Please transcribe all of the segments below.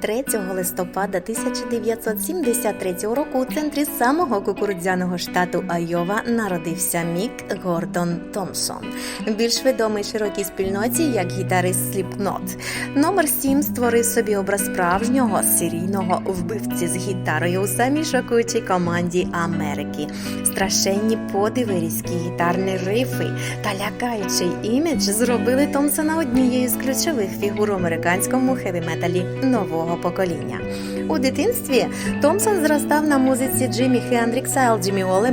3 листопада 1973 року у центрі самого кукурудзяного штату Айова народився Мік Гордон Томпсон, більш відомий широкій спільноті як гітарист Slipknot. Номер 7 створив собі образ справжнього серійного вбивці з гітарою у самій шокуючій команді Америки. Страшенні подиви, різкі гітарні рифи та лякаючий імідж зробили Томпсона однією з ключових фігур у американському хеві-металі нового покоління. У дитинстві Томпсон зростав на музиці Джиммі Хендрікса, Елджімі Оле.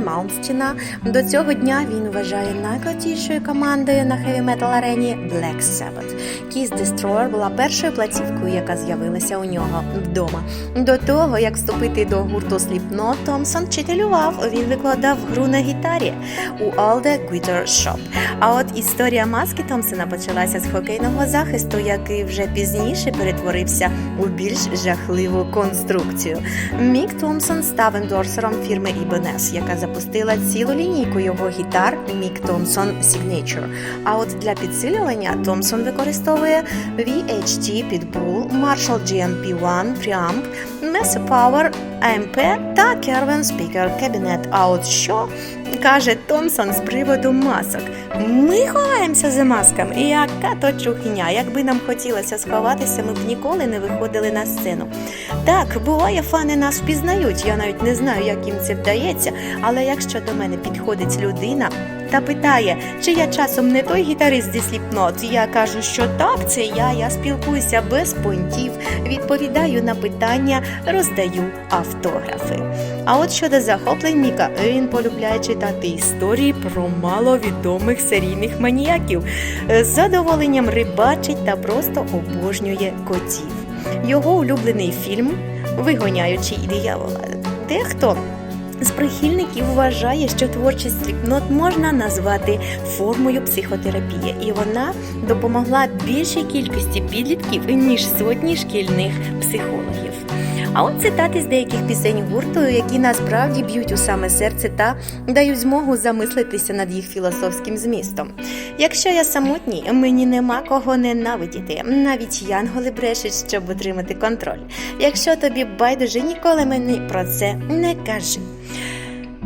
До цього дня він вважає найкрутішою командою на хеві-метал арені Black Sabbath. Kiss Destroyer була першою платівкою, яка з'явилася у нього вдома. До того, як вступити до гурту Slipknot, Томпсон вчителював. Він викладав гру на гітарі у Alde Guitar Shop. А от історія маски Томпсона почалася з хокейного захисту, який вже пізніше перетворився у більш жахливу конструкцію. Мік Томпсон став ендорсером фірми Ibanez, яка запустила цілу лінійку його гітар Мік Томпсон Signature. А от для підсилювання Томпсон використовує VHT Pitbull, Marshall GMP-1 Preamp, Mesa Power AMP та Kervin Speaker Cabinet. А от що каже Томпсон з приводу масок? Ми ховаємося за масками. Яка то чухня. Якби нам хотілося сховатися, ми б ніколи не виходили на сцену. Так, буває, фани нас впізнають. Я навіть не знаю, як їм це вдається. Але якщо до мене підходить людина та питає, чи я часом не той гітарист зі Slipknot, я кажу, що так, це я. Я спілкуюся без понтів, відповідаю на питання, роздаю автографи. А от щодо захоплень Міка, він полюбляє читати історії про маловідомих серійних маніяків. З задоволенням рибачить та просто обожнює котів. Його улюблений фільм Вигоняючий диявола. Дехто з прихильників вважає, що творчість Slipknot можна назвати формою психотерапії, і вона допомогла більшій кількості підлітків ніж сотні шкільних психологів. А от цитати з деяких пісень гурту, які насправді б'ють у саме серце та дають змогу замислитися над їх філософським змістом. Якщо я самотній, мені нема кого ненавидіти. Навіть янголи брешуть, щоб отримати контроль. Якщо тобі байдуже, ніколи мені про це не кажи.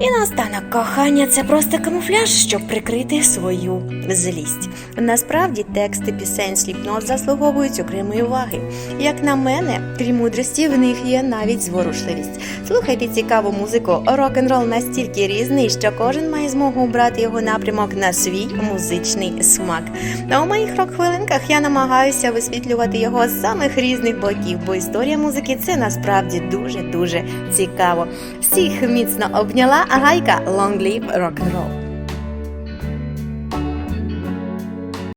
І наостанок кохання це просто камуфляж, щоб прикрити свою злість. Насправді тексти пісень Slipknot заслуговують окремої уваги. Як на мене, крім мудрості, в них є навіть зворушливість. Слухайте цікаву музику. Рок-н-рол настільки різний, що кожен має змогу обрати його напрямок на свій музичний смак. А у моїх рок-хвилинках я намагаюся висвітлювати його з самих різних боків, бо історія музики це насправді дуже дуже цікаво. Всіх міцно обняла, Araika, long live rock and roll.